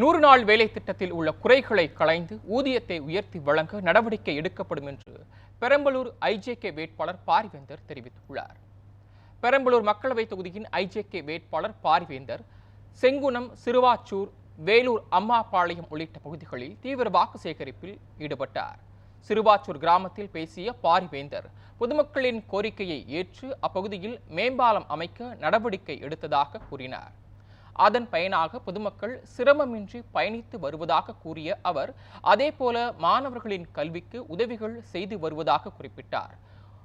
நூறு நாள் வேலை திட்டத்தில் உள்ள குறைகளை களைந்து ஊதியத்தை உயர்த்தி வழங்க நடவடிக்கை எடுக்கப்படும் என்று பெரம்பலூர் ஐஜேகே வேட்பாளர் பாரிவேந்தர் தெரிவித்துள்ளார். பெரம்பலூர் மக்களவைத் தொகுதியின் ஐஜேகே வேட்பாளர் பாரிவேந்தர் செங்குணம் சிறுவாச்சூர் வேலூர் அம்மாபாளையம் உள்ளிட்ட பகுதிகளில் தீவிர வாக்கு சேகரிப்பில் ஈடுபட்டார். சிறுவாச்சூர் கிராமத்தில் பேசிய பாரிவேந்தர் பொதுமக்களின் கோரிக்கையை ஏற்று அப்பகுதியில் மேம்பாலம் அமைக்க நடவடிக்கை எடுத்ததாக கூறினார். அதன் பயனாக பொதுமக்கள் சிரமமின்றி பயணித்து வருவதாக கூறிய அவர் அதேபோல மாணவர்களின் கல்விக்கு உதவிகள் செய்து வருவதாக குறிப்பிட்டார்.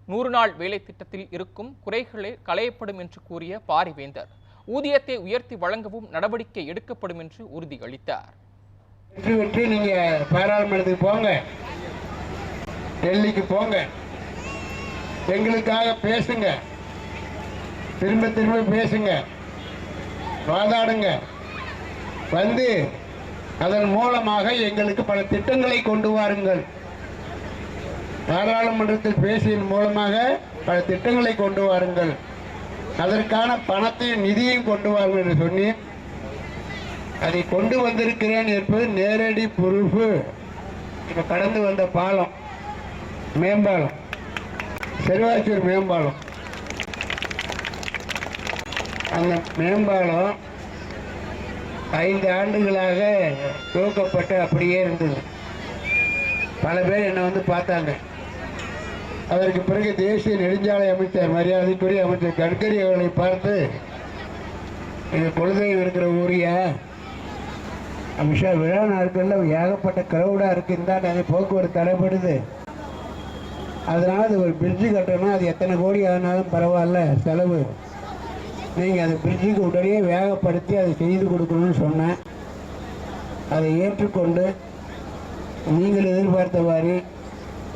நூறு நாள் வேலை திட்டத்தில் இருக்கும் குறைகளே களையப்படும் என்று கூறிய பாரிவேந்தர் ஊதியத்தை உயர்த்தி வழங்கவும் நடவடிக்கை எடுக்கப்படும் என்று உறுதியளித்தார். வெற்றி வெற்றி நீங்க பாராளுமன்றத்துக்கு போங்க. டெல்லிக்கு போங்க. எங்களுக்காக பேசுங்க. திரும்ப திரும்ப பேசுங்க. வாதாடுங்க. வந்து அதன் மூலமாக எங்களுக்கு பல திட்டங்களை கொண்டு வாருங்கள். பாராளுமன்றத்தில் பேசியதன் மூலமாக பல திட்டங்களை கொண்டு வாருங்கள். அதற்கான பணத்தையும் நிதியும் கொண்டு வாருங்கள் என்று சொன்னேன். அதை கொண்டு வந்திருக்கிறேன் என்பது நேரடி பொறுப்பு. இப்போ கடந்து வந்த பாலம் மேம்பாலம். செல்வாச்சூர் மேம்பாலம். அந்த மேம்பாலம் ஐந்து ஆண்டுகளாக துவக்கப்பட்டு அப்படியே இருந்தது. பல பேர் என்னை வந்து பார்த்தாங்க. அதற்கு பிறகு தேசிய நெடுஞ்சாலை அமைச்சர் மரியாதைக்குரிய அமைச்சர் கட்கரி அவர்களை பார்த்து இது குலதெய்வம் இருக்கிற ஊரியா? அமிஷா விழா நாட்களில் ஏகப்பட்ட கிரௌடாக இருக்குது இந்தாண்ட போக்குவரத்து தடைப்படுது அதனால் அது ஒரு பிரிட்ஜு கட்டணும் அது எத்தனை கோடி ஆனாலும் பரவாயில்ல. செலவு நீங்கள் அந்த பிரிட்ஜுக்கு உடனே வேகப்படுத்தி அதை செய்து கொடுக்கணும்னு சொன்னேன். அதை ஏற்றுக்கொண்டு நீங்கள் எதிர்பார்த்தவாறு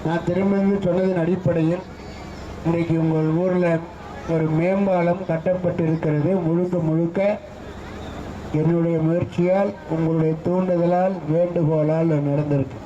நான் திரும்ப சொன்னதன் அடிப்படையில் இன்றைக்கு உங்கள் ஊரில் ஒரு மேம்பாலம் கட்டப்பட்டிருக்கிறது. முழுக்க முழுக்க என்னுடைய முயற்சியால் உங்களுடைய தூண்டுதலால் வேண்டுகோளால் நடந்திருக்கு.